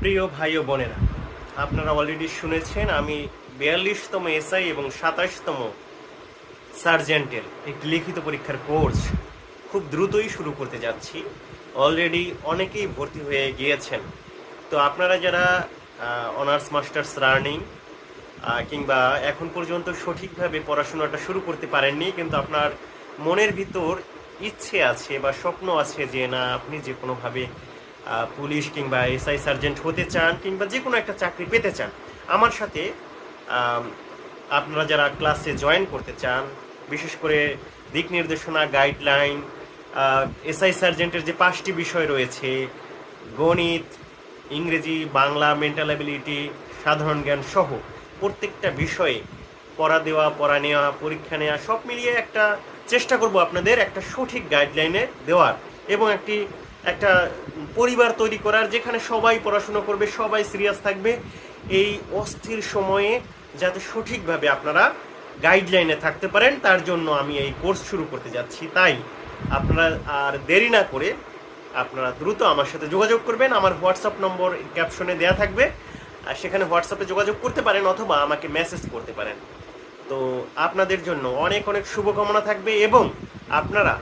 প্রিয় ভাই ও বোনেরা, আপনারা অলরেডি শুনেছেন, আমি বিয়াল্লিশতম এসআই এবং সাতাশতম সার্জেন্টের একটি লিখিত পরীক্ষার কোর্স খুব দ্রুতই শুরু করতে যাচ্ছি। অলরেডি অনেকেই ভর্তি হয়ে গিয়েছেন। তো আপনারা যারা অনার্স মাস্টার্স রানিং কিংবা এখন পর্যন্ত সঠিকভাবে পড়াশোনাটা শুরু করতে পারেননি, কিন্তু আপনার মনের ভিতর ইচ্ছে আছে বা স্বপ্ন আছে যে, না, আপনি যে কোনোভাবে পুলিশ কিংবা এসআই সার্জেন্ট হতে চান কিংবা যে কোনো একটা চাকরি পেতে চান, আমার সাথে আপনারা যারা ক্লাসে জয়েন করতে চান, বিশেষ করে দিক নির্দেশনা, গাইডলাইন এসআই সার্জেন্টের যে পাঁচটি বিষয় রয়েছে, গণিত, ইংরেজি, বাংলা মেন্টাল অ্যাবিলিটি সাধারণ জ্ঞান সহ প্রত্যেকটা বিষয়ে পড়া দেওয়া, পড়া নেওয়া, পরীক্ষা নেওয়া, সব মিলিয়ে একটা চেষ্টা করব আপনাদের একটা সঠিক গাইডলাইনে দেওয়ার এবং একটি একটা পরিবার তৈরি করার, যেখানে সবাই পড়াশোনা করবে, সবাই সিরিয়াস থাকবে, এই অস্থির সময়ে যাতে সঠিকভাবে আপনারা গাইডলাইনে থাকতে পারেন, তার জন্য আমি এই কোর্স শুরু করতে যাচ্ছি। তাই আপনারা আর দেরি না করে আপনারা দ্রুত আমার সাথে যোগাযোগ করবেন। আমার হোয়াটসঅ্যাপ নম্বর ক্যাপশনে দেওয়া থাকবে। আর সেখানে হোয়াটসঅ্যাপে যোগাযোগ করতে পারেন অথবা আমাকে মেসেজ করতে পারেন। তো আপনাদের জন্য অনেক অনেক শুভকামনা থাকবে এবং আপনারা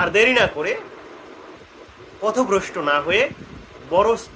আর দেরি না করে পথভ্রষ্ট না হয়ে বড়